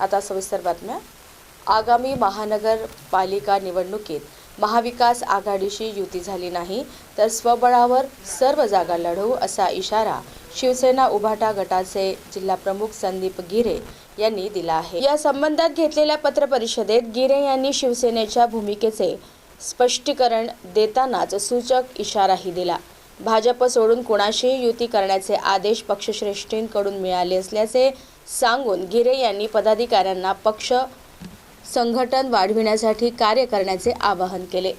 आता सविस्तर बातम्या. आगामी महानगरपालिका निवडणुकीत महाविकास आघाडीशी युती झाली नाही तर स्वबळावर सर्व जागा लढवू असा इशारा शिवसेना उभाटा गटाचे जिल्हाप्रमुख संदीप गिरे यांनी दिला आहे. या संबंधात घेतलेल्या पत्रपरिषदेत गिरे यांनी शिवसेनेच्या भूमिकेचे स्पष्टीकरण देतानाच सूचक इशाराही दिला. भाजप सोडून कुणाशी युती करण्याचे आदेश पक्षश्रेष्ठींकडून मिळाले असल्याचे सांगून गिरे यांनी पदाधिकाऱ्यांना पक्ष संघटन वाढविण्यासाठी कार्य करण्याचे आवाहन केले.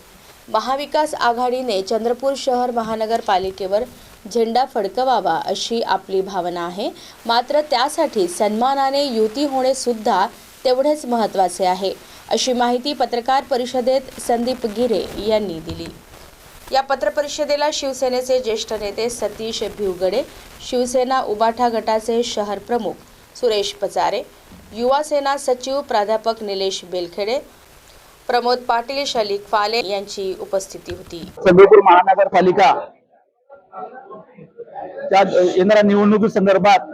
महाविकास आघाडीने चंद्रपूर शहर महानगरपालिकेवर झेंडा फडकवावा अशी आपली भावना आहे. मात्र त्यासाठी सन्मानाने युती होणे सुद्धा तेवढेच महत्त्वाचे आहे अशी माहिती पत्रकार परिषदेत संदीप गिरे यांनी दिली. या पत्रपरिषदेला शिवसेनेचे ज्येष्ठ नेते सतीश भिवगडे शिवसेना उबाठा गटाचे शहर प्रमुख सुरेश पचारे युवा सेना सचिव प्राध्यापक निलेश बेलखेडे प्रमोद पाटील शलिक फाले यांची उपस्थिती होती. चंद्रपूर महानगरपालिका त्या येणाऱ्या निवडणुकी संदर्भात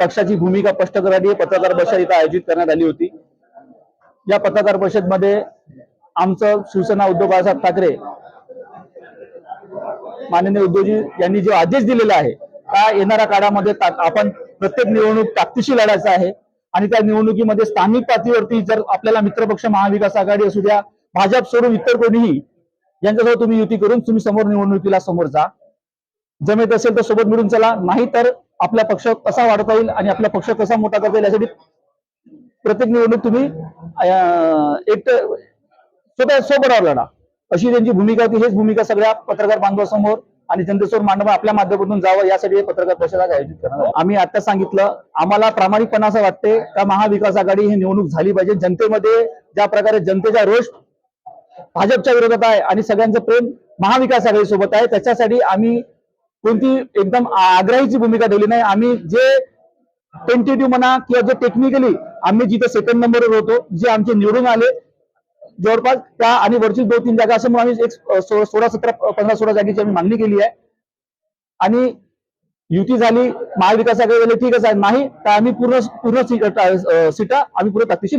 पक्षाची भूमिका स्पष्ट करण्यासाठी पत्रकार परिषद इथं आयोजित करण्यात आली होती. या पत्रकार परिषदमध्ये आमचं शिवसेना उद्धव बाळासाहेब ठाकरे माननीय उद्धवजी यांनी जो आदेश दिलेला आहे त्या येणाऱ्या काळामध्ये आपण प्रत्येक निवडणूक ताकदीशी लढायचं आहे. आणि त्या निवडणुकीमध्ये स्थानिक पातळीवरती जर आपल्याला मित्रपक्ष महाविकास आघाडी असू द्या भाजप सोडून इतर कोणीही यांच्यासोबत तुम्ही युती करून तुम्ही समोर निवडणुकीला समोर जा. जमेत असेल तर सोबत मिळून चला. नाही तर आपला पक्ष कसा वाढता येईल आणि आपला पक्ष कसा मोठा करता येईल यासाठी प्रत्येक निवडणूक तुम्ही एक स्वतः सोबत लढा. अशी त्यांची भूमिका होती. हेच भूमिका सगळ्या पत्रकार बांधवासमोर आणि जनतेसमोर मांडवा आपल्या माध्यमातून जावं यासाठी हे पत्रकार परिषद आयोजित करणार आम्ही आता सांगितलं आम्हाला प्रामाणिकपणा असं वाटते का महाविकास आघाडी ही निवडणूक झाली पाहिजे? जनतेमध्ये ज्या प्रकारे जनतेचा रोष भाजपच्या विरोधात आहे आणि सगळ्यांचं प्रेम महाविकास आघाडी सोबत आहे त्याच्यासाठी आम्ही कोणती एकदम आग्रहीची भूमिका ठेवली नाही. आम्ही जे टेंटेटिव्ह म्हणा किंवा जे टेक्निकली आम्ही जिथे सेकंड नंबरवर होतो जे आमचे निवडून आले जवळपास त्या आणि वरची दोन तीन जागा असं म्हणून आम्ही एक सो- सोळा सतरा पंधरा सोळा जागेची आम्ही मागणी केली आहे. आणि युती झाली महाविकास आघाडी झाली ठीकच आहे नाही तर आम्ही पूर्ण पूर्ण सीटा आम्ही पूर्ण ताकदीशी